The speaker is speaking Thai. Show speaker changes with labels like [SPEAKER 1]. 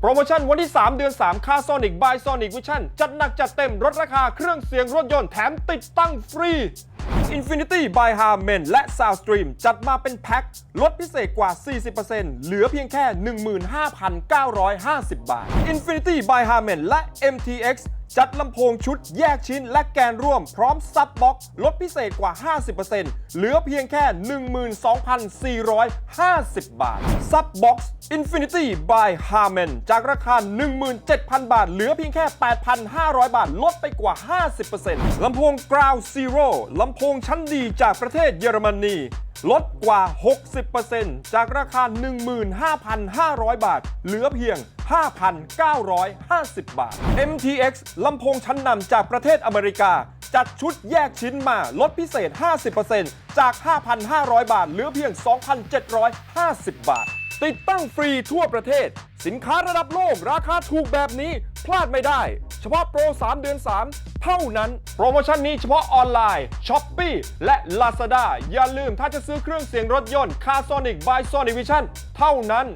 [SPEAKER 1] โปรโมชั่นวันที่ 3 เดือน 3 ค่า Sonic by Sonic Vision จัดหนักจัดเต็มลดราคาเครื่องเสียงรถยนต์แถมติดตั้งฟรี Infinity by Harman และ Soundstream จัดมาเป็นแพ็คลดพิเศษกว่า 40%เหลือเพียงแค่ 15,950 บาท Infinity by Harman และ MTX จัดลำโพงชุดแยกชิ้นและแกนร่วมพร้อมซับบ็อกซ์ลดพิเศษกว่า 50%เหลือเพียงแค่ 12,450 บาท ซับบ็อกซ์ Infinity by Harman จากราคา 17,000 บาท เหลือเพียงแค่ 8,500 บาท ลดไปกว่า 50%ลำโพง Ground Zero ลำโพงชั้นดีจากประเทศเยอรมนี ลดกว่า 60%จากราคา 15,500 บาท เหลือเพียง 5,950 บาท MTX ลำโพงชั้นนำจากประเทศอเมริกา จัดชุดแยกชิ้นมาลดพิเศษ 50%จาก 5,500 บาท เหลือเพียง 2,750 บาท ติดตั้งฟรีทั่วประเทศ สินค้าระดับโลกราคาถูกแบบนี้พลาดไม่ได้ เฉพาะโปร 3 เดือน 3 เท่านั้น โปรโมชั่นนี้เฉพาะออนไลน์ s h o p e e และ Lazada อย่าลืมถ้าจะซื้อเครื่องเสียงรถยนต์ c a r Sonic by Sonic Vision เท่านั้น